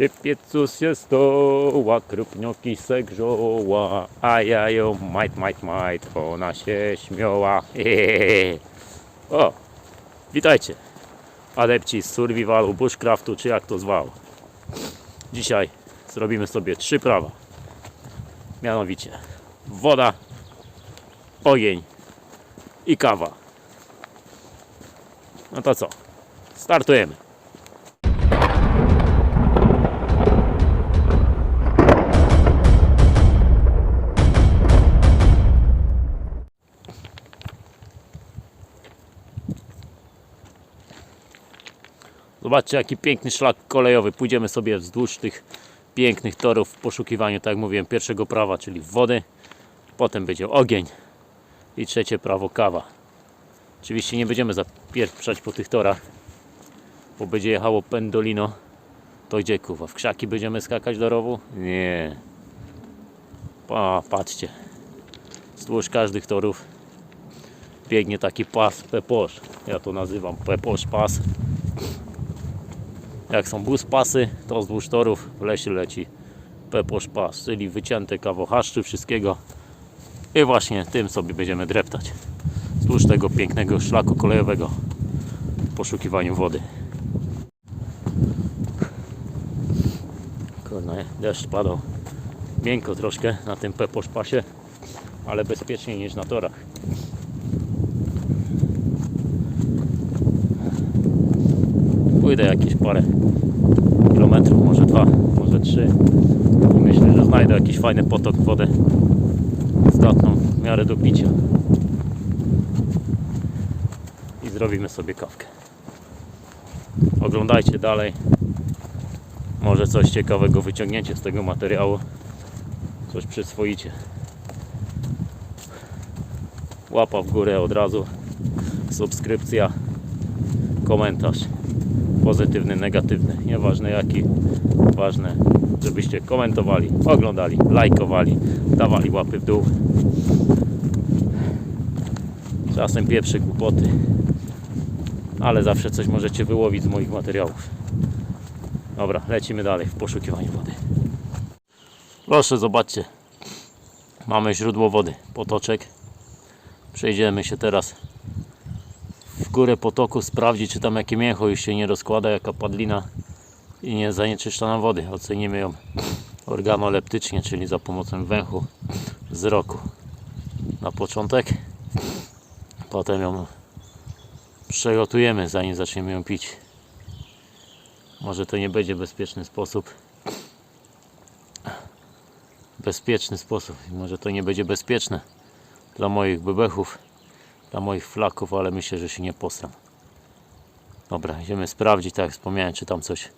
Przy piecu się stoła, krupnioki se grzoła, a ja ją majt, majt, majt, ona się śmiała. O, witajcie, adepci z survivalu, bushcraftu, czy jak to zwał. Dzisiaj zrobimy sobie trzy prawa. Mianowicie woda, ogień i kawa. No to co? Startujemy. Zobaczcie jaki piękny szlak kolejowy. Pójdziemy sobie wzdłuż tych pięknych torów w poszukiwaniu, tak jak mówiłem, pierwszego prawa, czyli wody. Potem będzie ogień i trzecie prawo kawa. Oczywiście nie będziemy zapieprzać po tych torach, bo będzie jechało pendolino. To gdzie kuwa? W krzaki będziemy skakać do rowu? Nie. Pa, patrzcie. Wzdłuż każdych torów biegnie taki pas peposz. Ja to nazywam peposz pas. Jak są bus pasy, to wzdłuż torów w lesie leci peposz pas, czyli wycięte kawochaszczy wszystkiego. I właśnie tym sobie będziemy dreptać wzdłuż tego pięknego szlaku kolejowego w poszukiwaniu wody. Kurde, deszcz padał miękko troszkę na tym peposz pasie, ale bezpieczniej niż na torach. Pójdę jakieś parę kilometrów, może dwa, może trzy i myślę, że znajdę jakiś fajny potok wodę zdatną w miarę do picia i zrobimy sobie kawkę. Oglądajcie dalej. Może coś ciekawego wyciągniecie z tego materiału. Coś przyswoicie. Łapa w górę od razu. Subskrypcja. Komentarz. Pozytywny, negatywny. Nieważne jaki. Ważne, żebyście komentowali, oglądali, lajkowali, dawali łapy w dół. Czasem pieprzy głupoty, ale zawsze coś możecie wyłowić z moich materiałów. Dobra, lecimy dalej w poszukiwaniu wody. Proszę, zobaczcie. Mamy źródło wody, potoczek. Przejdziemy się teraz w górę potoku, sprawdzić, czy tam jakie mięcho już się nie rozkłada, jaka padlina i nie zanieczyszcza nam wody. Ocenimy ją organoleptycznie, czyli za pomocą węchu wzroku. Na początek Potem ją przegotujemy, zanim zaczniemy ją pić. Może to nie będzie bezpieczny sposób. Bezpieczny sposób. Może to nie będzie bezpieczne dla moich bebechów, dla moich flaków, ale myślę, że się nie posram. Dobra, idziemy sprawdzić, tak jak wspomniałem, czy tam coś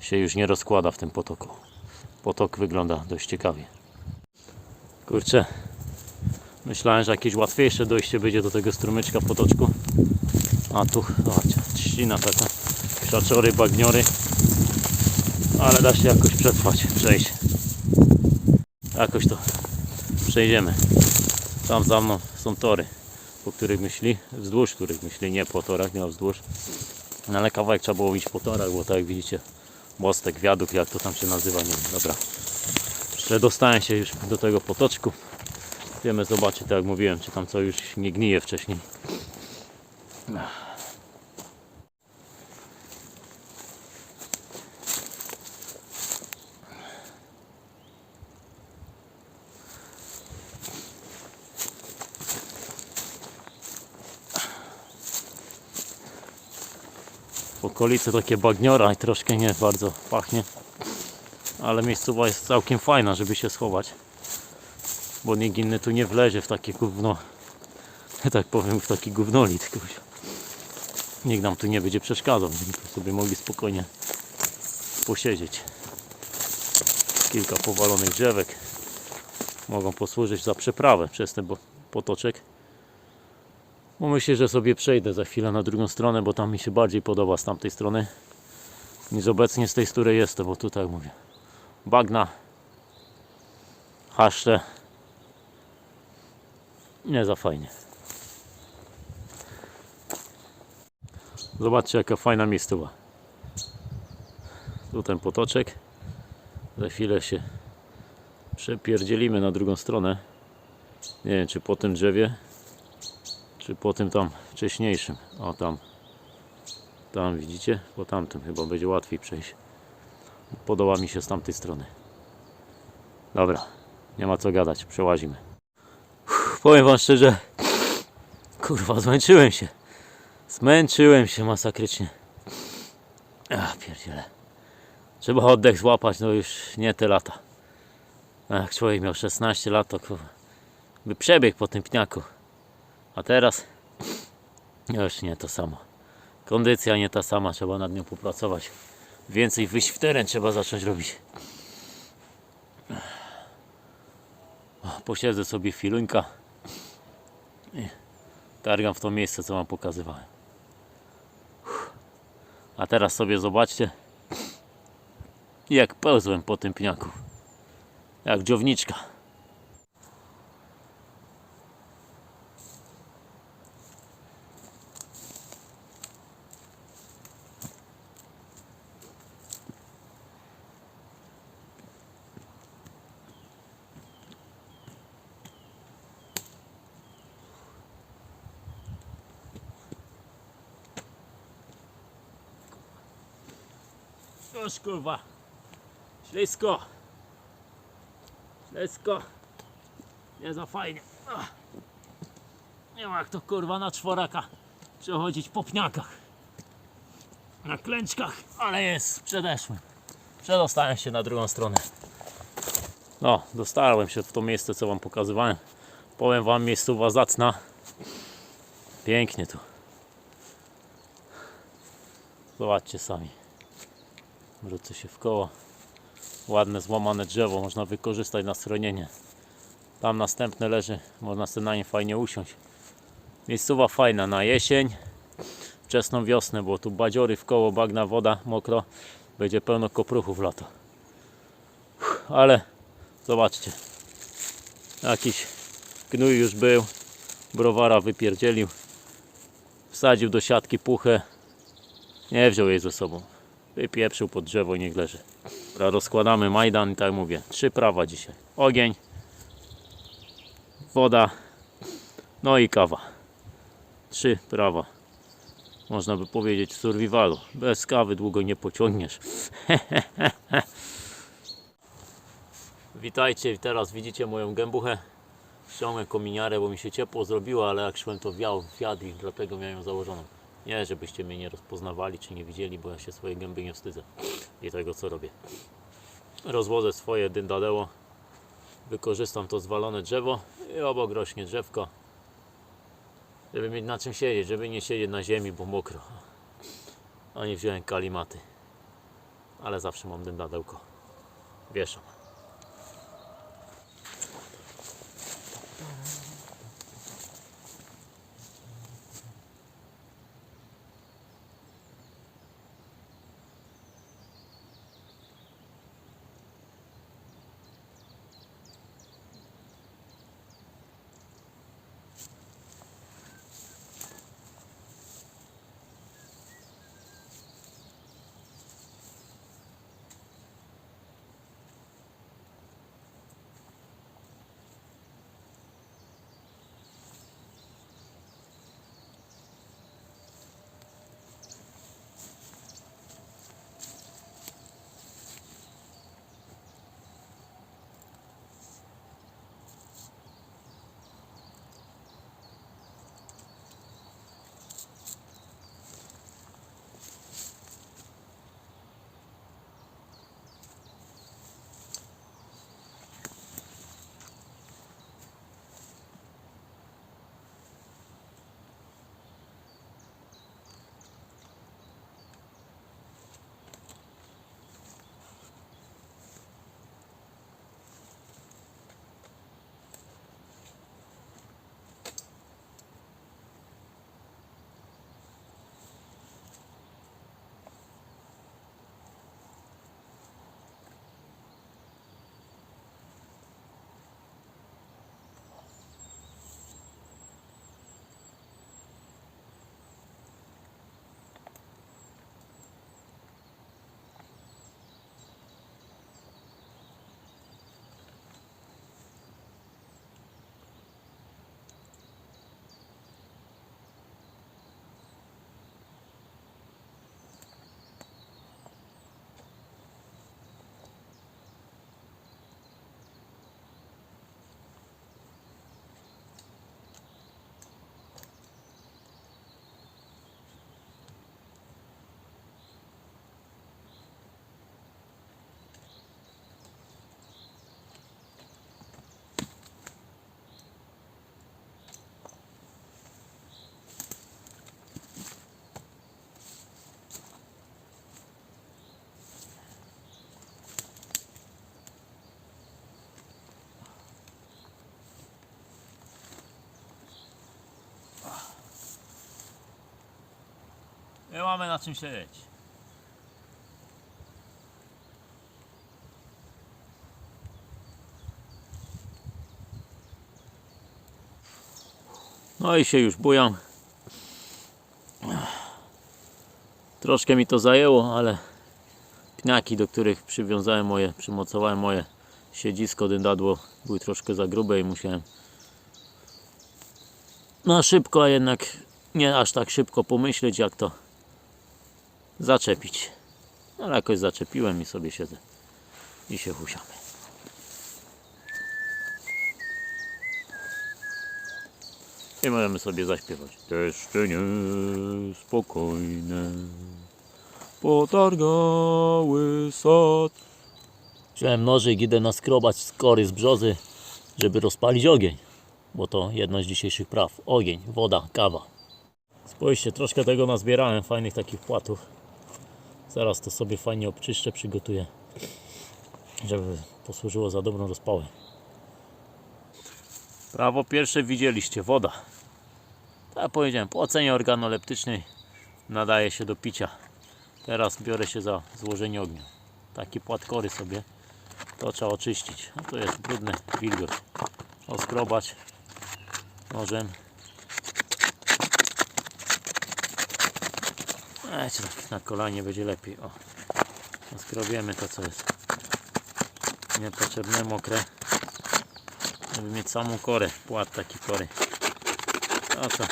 się już nie rozkłada w tym potoku. Potok wygląda dość ciekawie. Kurczę, Myślałem, że jakieś łatwiejsze dojście będzie do tego strumyczka w potoczku. A tu, zobaczcie, trzcina taka, krzaczory, bagniory. Ale da się jakoś przetrwać, przejść. Jakoś to przejdziemy. Tam za mną są tory, po których myśli, wzdłuż których myśli, nie po torach, nie wzdłuż. No ale kawałek trzeba było iść po torach, bo tak jak widzicie, mostek, wiaduk, jak to tam się nazywa, nie wiem, dobra. Przedostałem się już do tego potoczku. Wiemy zobaczyć, tak jak mówiłem, czy tam co już nie gnije wcześniej. W okolicy takie bagniora i troszkę nie bardzo pachnie. Ale miejscowa jest całkiem fajna, żeby się schować bo nikt inny tu nie wlezie w takie gówno, tak powiem, w taki gównolid. kuźwa. Nikt nam tu nie będzie przeszkadzał, żebyśmy sobie mogli spokojnie posiedzieć. Kilka powalonych drzewek mogą posłużyć za przeprawę przez ten potoczek. Bo myślę, że sobie przejdę za chwilę na drugą stronę, bo tam mi się bardziej podoba z tamtej strony niż obecnie z tej, z której jestem, bo tutaj mówię bagna, haszcze nie za fajnie. Zobaczcie jaka fajna miejscowa. Tu ten potoczek. Za chwilę się przepierdzielimy na drugą stronę. Nie wiem, czy po tym drzewie, czy po tym tam wcześniejszym. O, tam. Tam widzicie? Po tamtym chyba będzie łatwiej przejść. Podoba mi się z tamtej strony. Dobra, nie ma co gadać, przełazimy. Uff, powiem wam szczerze, kurwa, zmęczyłem się. Zmęczyłem się masakrycznie. Ach, pierdziele. Trzeba oddech złapać, no już nie te lata. Jak człowiek miał 16 lat, to kurwa, by przebiegł po tym pniaku. A teraz już nie to samo. Kondycja nie ta sama, trzeba nad nią popracować. Więcej wyjść w teren trzeba zacząć robić. Posiedzę sobie chwilunka. i Targam w to miejsce, co wam pokazywałem. A teraz sobie zobaczcie, jak pełzłem po tym pniaku. Jak dziowniczka. Już kurwa. Ślisko. Ślisko. Nie za fajnie. Nie ma jak to kurwa na czworaka przechodzić po pniakach. Na klęczkach, ale jest, przedeszłem. Przedostałem się na drugą stronę. No, dostałem się w to miejsce, co wam pokazywałem. Powiem wam, miejscowa zacna. Pięknie tu. Zobaczcie sami. Wrócę się w koło. Ładne złamane drzewo, można wykorzystać na schronienie. Tam następne leży, można sobie na nim fajnie usiąść. Miejscowa fajna na jesień, wczesną wiosnę, bo tu badziory w koło, bagna woda, mokro. Będzie pełno kopruchów lato. Ale zobaczcie, jakiś gnój już był, browara wypierdzielił, wsadził do siatki puchę, nie wziął jej ze sobą. Wypieprzył pod drzewo i niech leży. Dobra, rozkładamy majdan i tak mówię. Trzy prawa dzisiaj. Ogień, woda, no i kawa. Trzy prawa. Można by powiedzieć w survivalu. Bez kawy długo nie pociągniesz. Witajcie, teraz widzicie moją gębuchę. Ściągłem kominiarę, bo mi się ciepło zrobiło, ale jak szłem to wiał wiatr dlatego miałem ją założoną. Nie, żebyście mnie nie rozpoznawali czy nie widzieli, bo ja się swojej gęby nie wstydzę i tego co robię. Rozłożę swoje dyndadeło, wykorzystam to zwalone drzewo i obok rośnie drzewko, żeby mieć na czym siedzieć, żeby nie siedzieć na ziemi, bo mokro. A nie wziąłem kalimaty, ale zawsze mam dyndadełko. Wieszam. Nie mamy na czym siedzieć. No i się już bujam. Troszkę mi to zajęło, ale pniaki, do których przywiązałem moje, przymocowałem moje siedzisko, dyndadło, były troszkę za grube i musiałem na szybko, a jednak nie aż tak szybko pomyśleć, jak to zaczepić. Ale jakoś zaczepiłem i sobie siedzę i się husiamy. I możemy sobie zaśpiewać. Deszcze niespokojne potargały sad. Wziąłem nożyk, idę naskrobać skory z brzozy, żeby rozpalić ogień. Bo to jedno z dzisiejszych praw. Ogień, woda, kawa. Spójrzcie, troszkę tego nazbierałem, fajnych takich płatów. Zaraz to sobie fajnie obczyszczę, przygotuję, żeby posłużyło za dobrą rozpałę. Prawo pierwsze widzieliście, woda. Tak jak powiedziałem, po ocenie organoleptycznej nadaje się do picia. Teraz biorę się za złożenie ognia. Taki płat kory sobie, to trzeba oczyścić. No to jest brudny wilgoć. Oskrobać nożem. Tak na kolanie będzie lepiej. O, skrobiemy to, co jest niepotrzebne, mokre, żeby mieć samą korę, płat taki kory. A co?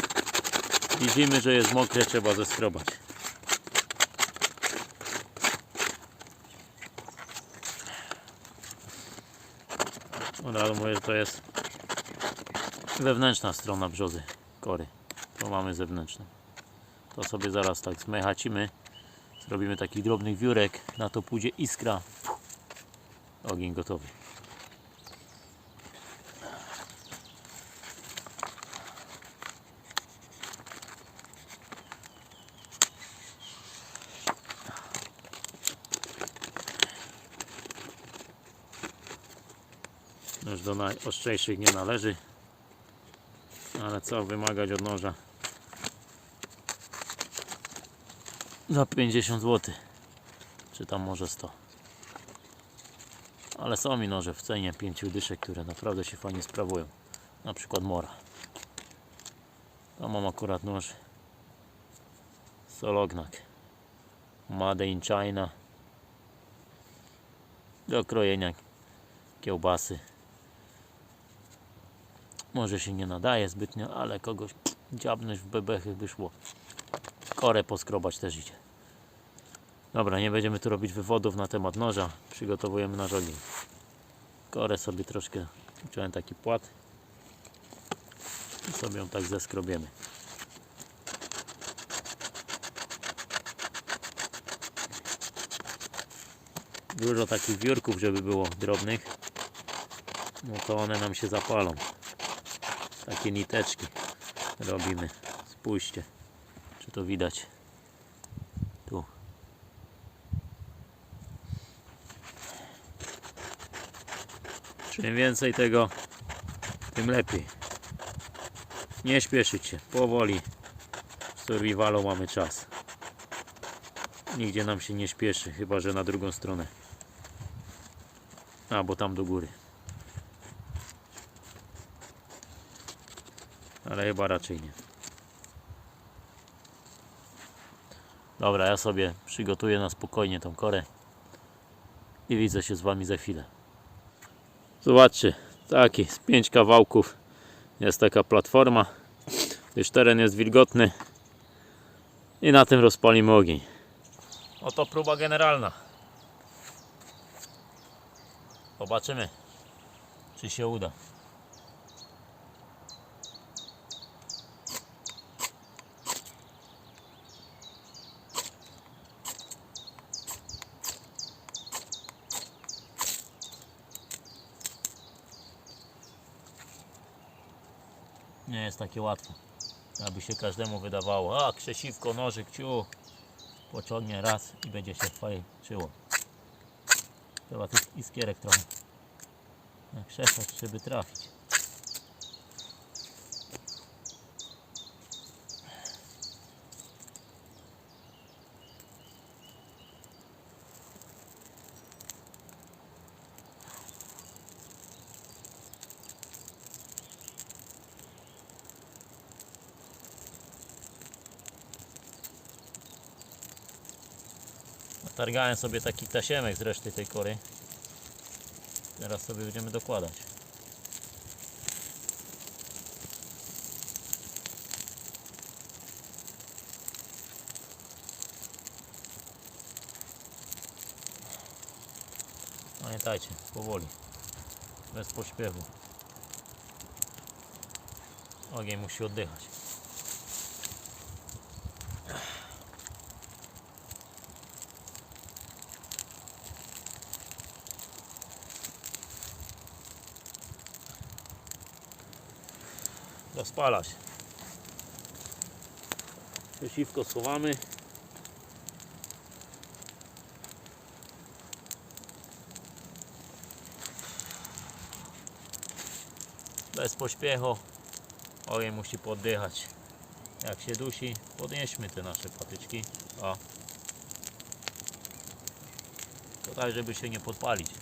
Widzimy, że jest mokre, trzeba zeskrobać. Od mówię, to jest wewnętrzna strona brzozy kory. To mamy zewnętrzną. To sobie zaraz tak zmechacimy. Zrobimy taki drobnych wiórek. Na to pójdzie iskra. Ogień gotowy. Już do najostrzejszych nie należy. Ale co wymagać od noża? Za 50 zł. Czy tam może 100. Ale są mi noże w cenie 5 dyszek, które naprawdę się fajnie sprawują. Na przykład Mora. Tam mam akurat nóż Solognak. Made in China. Do krojenia kiełbasy. Może się nie nadaje zbytnio, ale kogoś dziabnąć w bebechy by szło. Korę poskrobać też idzie. Dobra, nie będziemy tu robić wywodów na temat noża. Przygotowujemy nasz ogień. Korę sobie troszkę, wziąłem taki płat i sobie ją tak zeskrobiemy. Dużo takich wiórków, żeby było drobnych, no to one nam się zapalą. Takie niteczki robimy. Spójrzcie, czy to widać. Tu. Czym więcej tego, tym lepiej. Nie śpieszyć się, powoli. W survivalu mamy czas. Nigdzie nam się nie śpieszy, chyba że na drugą stronę. Albo tam do góry. Ale chyba raczej nie. Dobra, ja sobie przygotuję na spokojnie tą korę i widzę się z Wami za chwilę. Zobaczcie, taki z pięć kawałków jest taka platforma, gdyż teren jest wilgotny i na tym rozpalimy ogień. Oto próba generalna. Zobaczymy, czy się uda. Nie jest takie łatwe. Aby się każdemu wydawało, a krzesiwko, nożyk, ciu, pociągnie raz i będzie się fajczyło. Trzeba tych iskierek trochę nakrzesać, żeby trafić. Natargałem sobie taki tasiemek z reszty tej kory. Teraz sobie będziemy dokładać. Pamiętajcie, powoli, bez pośpiechu. Ogień musi oddychać. Rozpala się. Przeciwko schowamy. Bez pośpiechu. Ogień musi poddychać. Jak się dusi, podnieśmy te nasze patyczki. O. To tak, żeby się nie podpalić.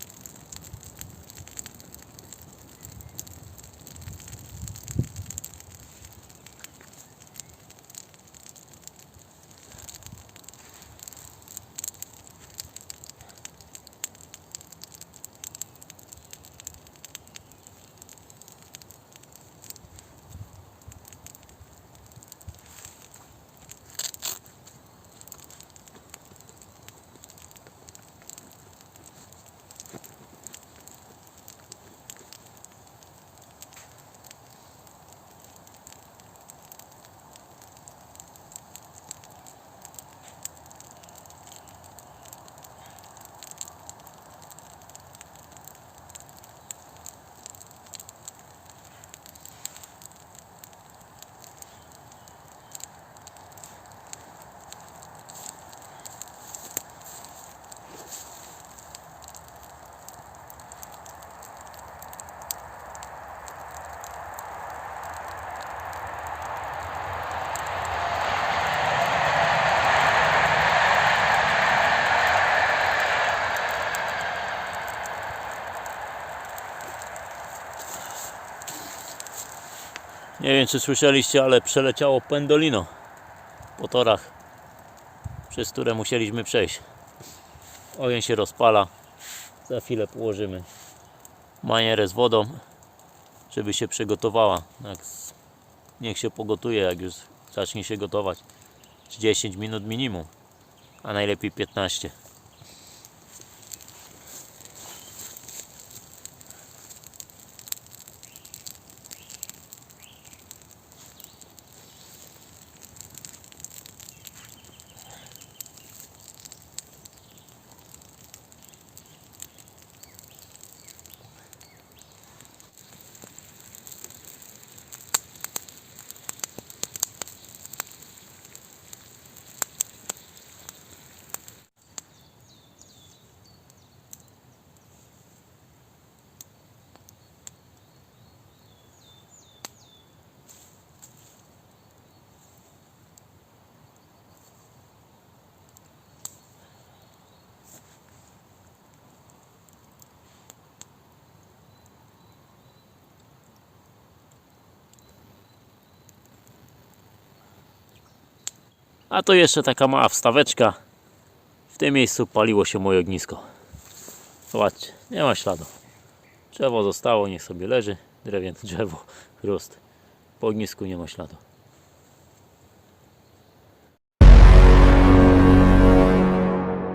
Nie wiem czy słyszeliście, ale przeleciało pendolino po torach, przez które musieliśmy przejść. Ogień się rozpala. Za chwilę położymy manierę z wodą, żeby się przygotowała. Niech się pogotuje, jak już zacznie się gotować. Z 10 minut minimum, a najlepiej 15. A to jeszcze taka mała wstaweczka. W tym miejscu paliło się moje ognisko. Zobaczcie, nie ma śladu. Drzewo zostało, niech sobie leży. Drewniane drzewo, chrost. Po ognisku nie ma śladu.